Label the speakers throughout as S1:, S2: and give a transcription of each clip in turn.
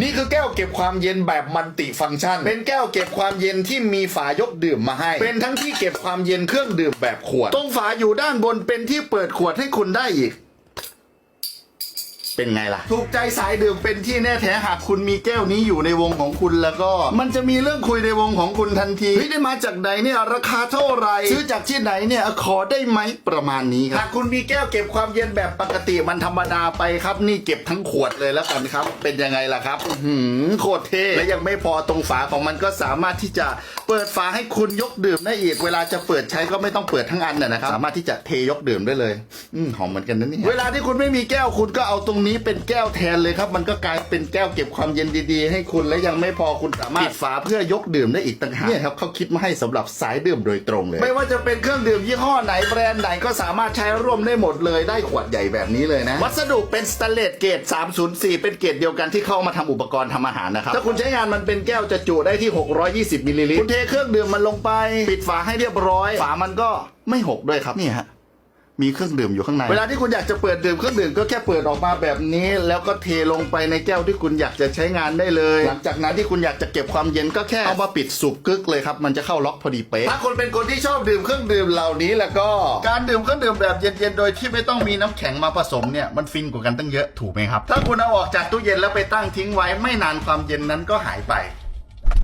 S1: นี่คือแก้วเก็บความเย็นแบบมันติฟังก์ชัน เป็นแก้วเก็บความเย็นที่มีฝายกดื่มมาให้ เป็นทั้งที่เก็บความเย็นเครื่องดื่มแบบขวด ตรงฝาอยู่ด้านบนเป็นที่เปิดขวดให้คุณได้อีก เป็นไงล่ะ ถูกใจสายดื่มเป็นที่แน่แท้หากคุณมีแก้วนี้อยู่ในวงของคุณแล้วก็ มันจะมีเรื่องคุยในวงของคุณทันทีเฮ้ยได้มาจากไหนเนี่ยราคาเท่าไหร่ซื้อจากที่ไหนเนี่ยขอได้ไหมประมาณนี้ครับหากคุณมีแก้วเก็บความเย็นแบบปกติมันธรรมดาไปครับ นี่เก็บทั้งขวดเลยแล้วกันครับ เป็นยังไงล่ะครับอื้อหือโคตรเท่และยังไม่พอตรงฝาของมันก็สามารถที่จะ เปิดฝาให้คุณยกดื่มได้อีก เวลาจะเปิดใช้ก็ไม่ต้องเปิดทั้งอันนะนะครับ สามารถที่จะเทยกดื่มได้เลย อืมหอมเหมือนกันนะเนี่ยเวลาที่คุณไม่มีแก้วคุณก็เอาตรงนี้เป็นแก้วแทนเลยครับ มันก็กลายเป็นแก้วเก็บความเย็นดีๆ ให้คุณและยังไม่พอคุณสามารถปิดฝาเพื่อยกดื่มได้อีกต่างหากเนี่ยครับเขาคิดมาให้สำหรับสายดื่มโดยตรงเลย ไม่ว่าจะเป็นเครื่องดื่มยี่ห้อไหนแบรนด์ไหนก็สามารถใช้ร่วมได้หมดเลยได้ขวดใหญ่แบบนี้เลยนะ วัสดุเป็นสแตนเลสเกรด304 เป็นเกรดเดียวกันที่เข้ามาทำอุปกรณ์ทำอาหารนะครับถ้าคุณใช้งานมันเป็นแก้วจะจุได้ที่ 620มิลลิลิตรคุณเทเครื่องดื่มมันลงไป ปิดฝาให้เรียบร้อย ฝามันก็ไม่หกด้วยครับนี่ฮะมีเครื่องดื่มอยู่ข้างใน เวลาที่คุณอยากจะเปิดดื่มเครื่องดื่มก็แค่เปิดออกมาแบบนี้ แล้วก็เทลงไปในแก้วที่คุณอยากจะใช้งานได้เลย หลังจากนั้นที่คุณอยากจะเก็บความเย็นก็แค่เอามาปิดสูบกึกเลยครับ มันจะเข้าล็อกพอดีเป๊ะ ถ้าคนเป็นคนที่ชอบดื่มเครื่องดื่มเหล่านี้แล้วก็ การดื่มเครื่องดื่มแบบเย็นๆ โดยที่ไม่ต้องมีน้ำแข็งมาผสมเนี่ย มันฟินกว่ากันตั้งเยอะถูกไหมครับ ถ้าคุณเอาออกจากตู้เย็นแล้วไปตั้งทิ้งไว้ไม่นานความเย็นนั้นก็หายไป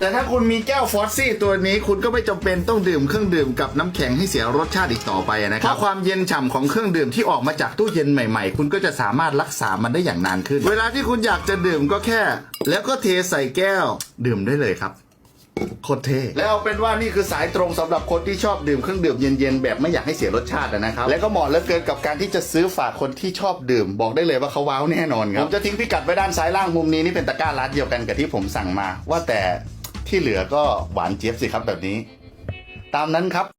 S1: แต่ถ้าคุณมีแก้วฟอสซี่ตัวนี้คุณก็ไม่จำเป็นต้องดื่มเครื่องดื่มกับน้ำแข็งให้เสียรสชาติอีกต่อไปนะครับเพราะความเย็นฉ่ำของเครื่องดื่มที่ออกมาจากตู้เย็นใหม่ๆ คุณก็จะสามารถรักษามันได้อย่างนานขึ้น เวลาที่คุณอยากจะดื่มก็แค่ แล้วก็เทใส่แก้วดื่มได้เลยครับโคตรเท่แล้วเอาเป็นว่านี่คือสายตรงสำหรับคนที่ชอบดื่มเครื่องดื่มเย็นๆแบบไม่อยากให้เสียรสชาติอะนะครับ และก็เหมาะเหลือเกินกับการที่จะซื้อฝากคนที่ชอบดื่ม บอกได้เลยว่าเขาว้าวแน่นอนครับผมจะทิ้งพิกัดไว้ด้านซ้ายล่างมุมนี้นี่เป็นตะกร้าร้านเดียวกันกับที่ผมสั่งมา ว่าแต่ ที่เหลือก็หวานเจี๊ยบสิครับแบบนี้ ตามนั้นครับ